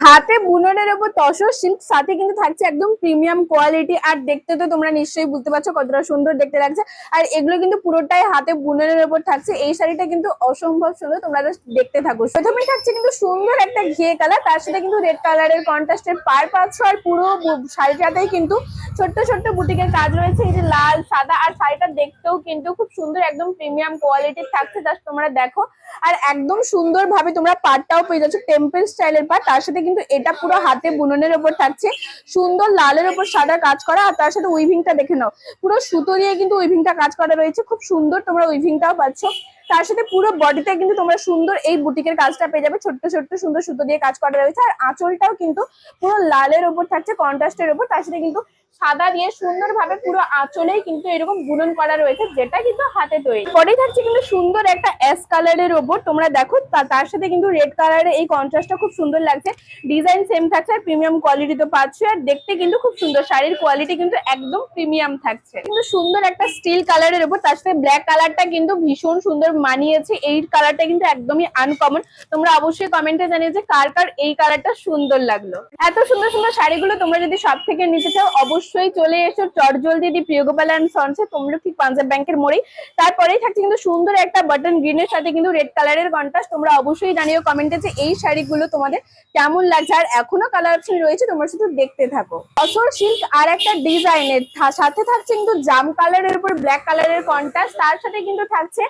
হাতে বুননের ওপর তসর সিল্ক সাথে কিন্তু থাকছে একদম প্রিমিয়াম কোয়ালিটি আর দেখতে তো তোমরা নিশ্চয়ই বুঝতে পারছ কতটা সুন্দর দেখতে লাগছে। আর এগুলো কিন্তু পুরোটাই হাতে বুননের ওপর থাকছে। এই শাড়িটা কিন্তু অসম্ভব সুন্দর, তোমরা দেখতে থাকো। প্রথমে থাকছে কিন্তু সুন্দর একটা ঘিয়ে কালার তার সাথে কিন্তু রেড কালারের কন্ট্রাস্টের পার পাচ্ছ আর পুরো শাড়িটাতেই কিন্তু ছোট্ট ছোট্ট বুটিকের কাজ রয়েছে, এই যে লাল, সাদা আর শাড়িটা দেখতেও কিন্তু খুব সুন্দর, একদম প্রিমিয়াম কোয়ালিটির থাকছে জাস্ট তোমরা দেখো। আর একদম সুন্দর ভাবে তোমরা পাটটাও পেয়ে যাচ্ছ টেম্পল স্টাইলের পাট, তার সাথে কিন্তু এটা পুরো হাতে বুননের ওপর থাকছে। সুন্দর লালের ওপর সাদা কাজ করা, আর তার সাথে উইভিংটা দেখে নাও। পুরো সুতো দিয়ে কিন্তু উইভিংটা কাজ করা রয়েছে, খুব সুন্দর তোমরা উইভিংটাও পাচ্ছ। তার সাথে পুরো বডিতে কিন্তু তোমরা সুন্দর এই বুটিকের কাজটা পেয়ে যাবে। ছোট্ট ছোট্ট, সুন্দর সুতো দিয়ে কাজ করা রয়েছে। আর আঁচলটাও কিন্তু পুরো লালের ওপর থাকছে কন্ট্রাস্টের ওপর। তার সাথে কিন্তু সাদা দিয়ে সুন্দরভাবে পুরো আঁচলেই কিন্তু এরকম বুনন করা রয়েছে, যেটা কিন্তু হাতে তৈরি। পরেই থাকছে কিন্তু সুন্দর একটা অ্যাশ কালারের ওপর। তোমরা দেখো তার সাথে কিন্তু রেড কালারের এই কন্ট্রাস্টটা খুব সুন্দর লাগছে। ডিজাইন সেম থাকছে, আর প্রিমিয়াম কোয়ালিটি তো পাচ্ছ। আর দেখতে কিন্তু খুব সুন্দর, শাড়ির কোয়ালিটি কিন্তু একদম প্রিমিয়াম থাকছে। কিন্তু সুন্দর একটা স্টিল কালারের ওপর, তার সাথে ব্ল্যাক কালারটা কিন্তু ভীষণ সুন্দর মানিয়েছে, এই কালারটা কিন্তু একদমই আনকমন তোমরা অবশ্যই কমেন্টে জানিয়ে যে কার কার এই কালারটা সুন্দর লাগল। এত সুন্দর সুন্দর শাড়িগুলো তোমরা যদি সব থেকে নিতে চাও, অবশ্যই চলে এসো চটজলদি দি প্রিয়গোপাল অ্যান্ড সনসে তোমরা ঠিক পাঞ্জাব ব্যাংকের মোড়েই। তারপরেই থাকছে কিন্তু সুন্দর একটা বাটন গ্রিনের সাথে কিন্তু রেড কালারের কন্ট্রাস্ট তোমরা অবশ্যই জানিও কমেন্টে যে এই শাড়িগুলো তোমাদের কেমন লাগছে। আর এখনও কালার অপশন রয়েছে, তোমরা শুধু দেখতে থাকো। অসর সিল্ক আর একটা ডিজাইনের সাথে থাকছে কিন্তু জাম কালারের উপর ব্ল্যাক কালারের কন্ট্রাস্ট তার সাথে কিন্তু থাকছে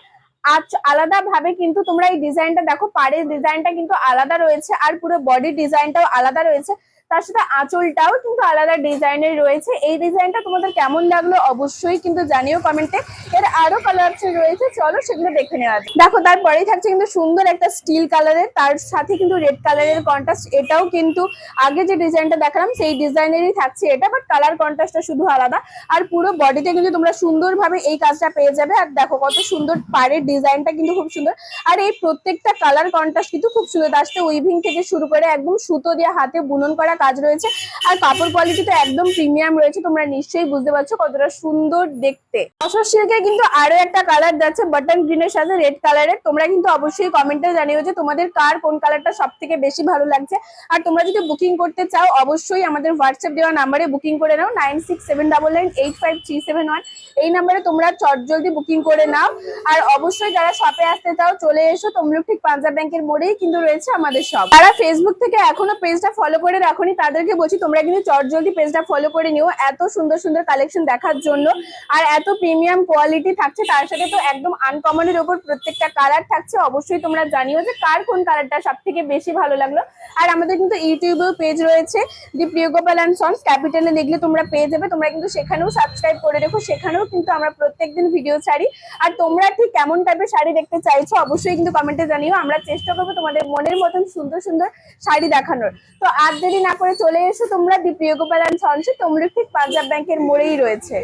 আচ আলাদা ভাবে কিন্তু তোমরা এই ডিজাইনটা দেখো, পাড়ের ডিজাইনটা কিন্তু আলাদা রয়েছে আর পুরো বডি ডিজাইনটাও আলাদা রয়েছে। তার সাথে আঁচলটাও কিন্তু আলাদা ডিজাইনের রয়েছে। এই ডিজাইনটা তোমাদের কেমন লাগল অবশ্যই কিন্তু জানিও কমেন্টে এর আরও কালার রয়েছে, চলো সেগুলো দেখে নেওয়া যাক। দেখো, তারপরেই থাকছে কিন্তু সুন্দর একটা স্টিল কালারের তার সাথে কিন্তু রেড কালারের কন্ট্রাস্ট এটাও কিন্তু আগে যে ডিজাইনটা দেখালাম, সেই ডিজাইনেরই থাকছে এটা বাট কালার কন্ট্রাস্টটা শুধু আলাদা। আর পুরো বডিতে কিন্তু তোমরা সুন্দরভাবে এই কাজটা পেয়ে যাবে। আর দেখো, কত সুন্দর পাড়ের ডিজাইনটা কিন্তু খুব সুন্দর। আর এই প্রত্যেকটা কালার কন্ট্রাস্ট কিন্তু খুব সুন্দর। তার সাথে উইভিং থেকে শুরু করে একদম সুতো দিয়ে হাতে বুনন করা কাজ রয়েছে। আর কাপড় কোয়ালিটি তো একদম প্রিমিয়াম রয়েছে, তোমরা নিশ্চয়ই বুঝতে পারছ কতটা সুন্দর দেখতে। অসর সিল্কের কিন্তু আরও একটা কালার যাচ্ছে বাটন গ্রিনের সাথে রেড কালারের তোমরা কিন্তু অবশ্যই কমেন্টে জানিও যে তোমাদের কার কোন কালারটা সব থেকে বেশি ভালো লাগছে। আর তোমরা যদি বুকিং করতে চাও, অবশ্যই আমাদের হোয়াটসঅ্যাপ দেওয়া নাম্বারে বুকিং করে now nine six seven double nine eight five three seven one এই নাম্বারে তোমরা চট জলদি বুকিং করে নাও। আর অবশ্যই যারা শপে আসতে চাও, চলে এসো, তোমরা ঠিক পাঞ্জাব ব্যাংকের মোড়েই কিন্তু রয়েছে আমাদের শপ তারা ফেসবুক থেকে এখনও পেজটা ফলো করে রাখোনি তাদেরকে বলছি, তোমরা কিন্তু চটজলদি পেজটা ফলো করে নিও। এত সুন্দর সুন্দর কালেকশন দেখার জন্য। আর এত প্রিমিয়াম কোয়ালিটি থাকছে, তার সাথে তো একদম আনকমনের ওপর প্রত্যেকটা কালার থাকছে। অবশ্যই তোমরা জানিও যে কার কোন কালারটা সব থেকে বেশি ভালো লাগল। আর আমাদের কিন্তু ইউটিউবেও পেজ রয়েছে দি প্রিয়গোপাল অ্যান্ড সন্স ক্যাপিটালে লিখলে তোমরা পেয়ে যাবে। তোমরা কিন্তু সেখানেও সাবস্ক্রাইব করে রেখো, সেখানেও কিন্তু আমরা প্রত্যেকদিন ভিডিও ছাড়ি। আর তোমরা ঠিক কেমন টাইপের শাড়ি দেখতে চাইছো, অবশ্যই কিন্তু কমেন্টে জানিও। আমরা চেষ্টা করব তোমাদের মনের মতন সুন্দর সুন্দর শাড়ি দেখানোর। তো আর দেরি না করে চলে এসো। তোমরা দীপ্রিয় গোপাল অ্যান্ড সন্সে তোমরা ঠিক পাঞ্জাব ব্যাংকের মোড়েই রয়েছে।